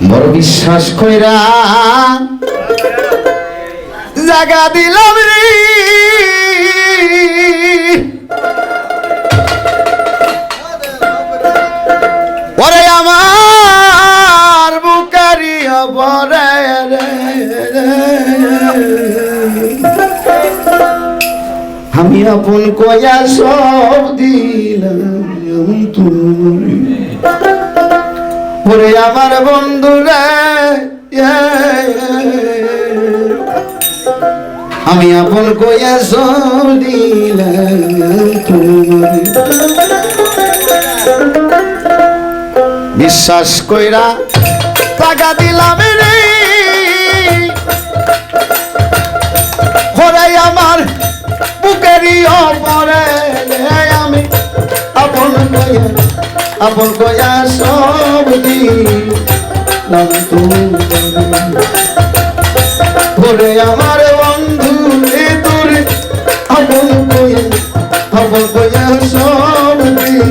বড় বিশ্বাস কইরা জাগা দিলাম রে। ওরে আমার বুকারি বরে আমি আপন কয়া সব দিলাম তুমি ওরে আমার বন্ধু রে আমি আপন কয়া সব দিলাম বিশ্বাস কইরা টাকা দিলাম হরাই আমার বুকেরই অপরে আমি আপন কয়া আপন কয়া সব দিলাম তুমি আমার বন্ধু রে তোরে আপন কয়া আপন কয়া সব দিলাম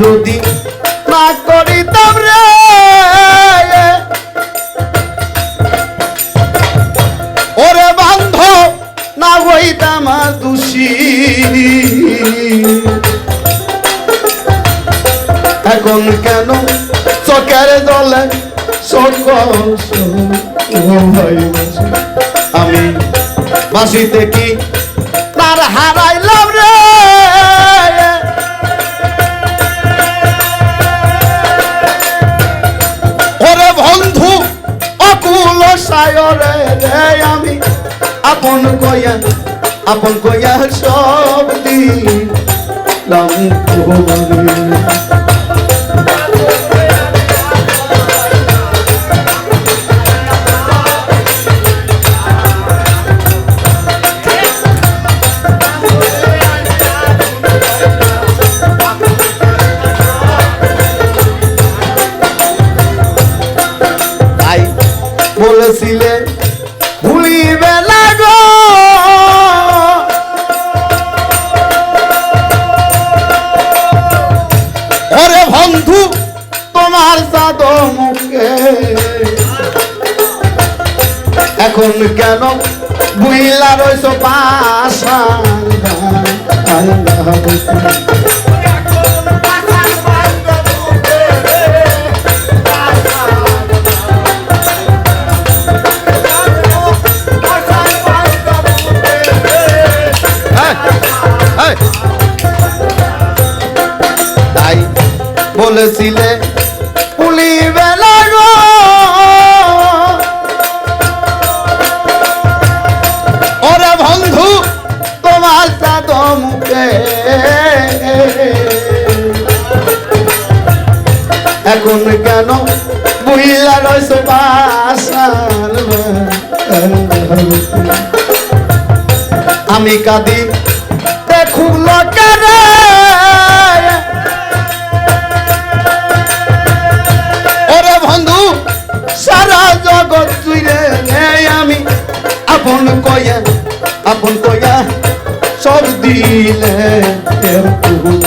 যদি না করিতাম রে। ওরে বান্ধ, না হইতাম আর দোষী। এখন কেন চোখের জলে আমি বাসিতে কি তার হারাইলাম রে? সায়রে রে আমি আপন কয়া আপন কয়া সব দিলাম। বলেছিলে ভুলিবে না গো। ওরে বন্ধু তোমার সাদ মুখে। এখন কেন বুইলা রইছ পাশা বলেছিলে পুলিবে লাগো ওরে বন্ধু, তোমার সাদ মুখে। এখন কেন বুইলা রইছ পাশার আমি কাঁদি দেখুক লোকেরা। koya apun koya sol dile terpun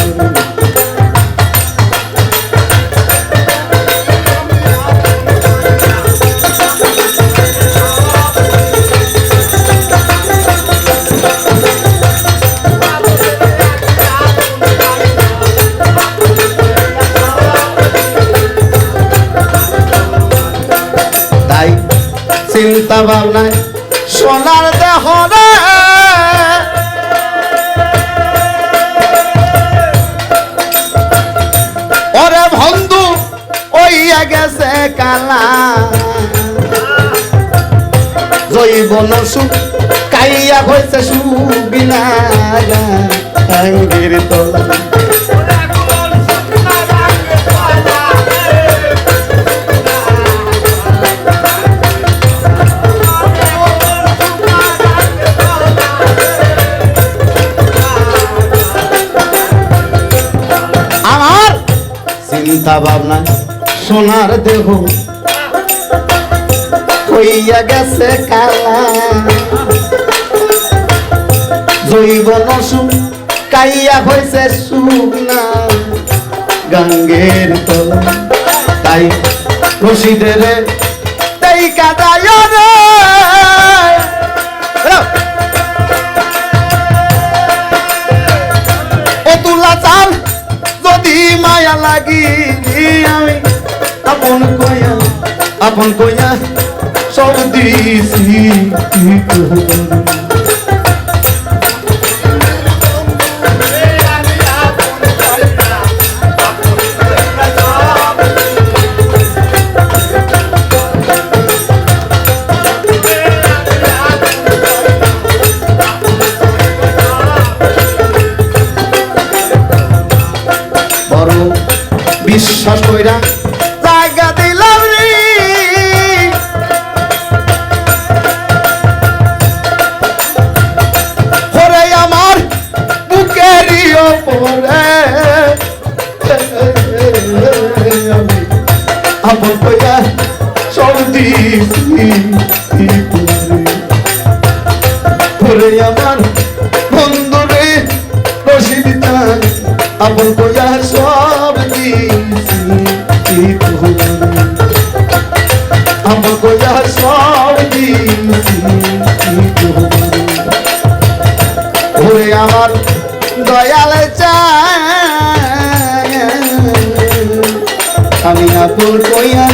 চিন্তা ভাবনায় সোনার দেহ রে ওরে বন্ধু ওইয়া গেছে কালা। জৈবন সুখ কাইয়া হয়েছে সুবিনা। গাঙ্গের তোলা চিন্তা ভাবনা সোনার দেহ হইয়া গেছে কালা। জৈবন সুখ কাইয়া হয়েছে সুনা গঙ্গের তলা, তাই রশিদের তাই কাদায় যদি মায়া লাগি আমি আপন কয়া আপন কয়া সব দিছি বিশ্বাস কইরা জায়গা দিলাম রে। ওরে আমার বুকেরই ওপরে। আমি আপন কইয়া সব দিছি আপন সব আপন কইয়া সব দিছি ওরে আমার দয়াল চায় আমি আপন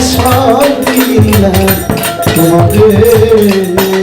সব দিলাম তোমাদের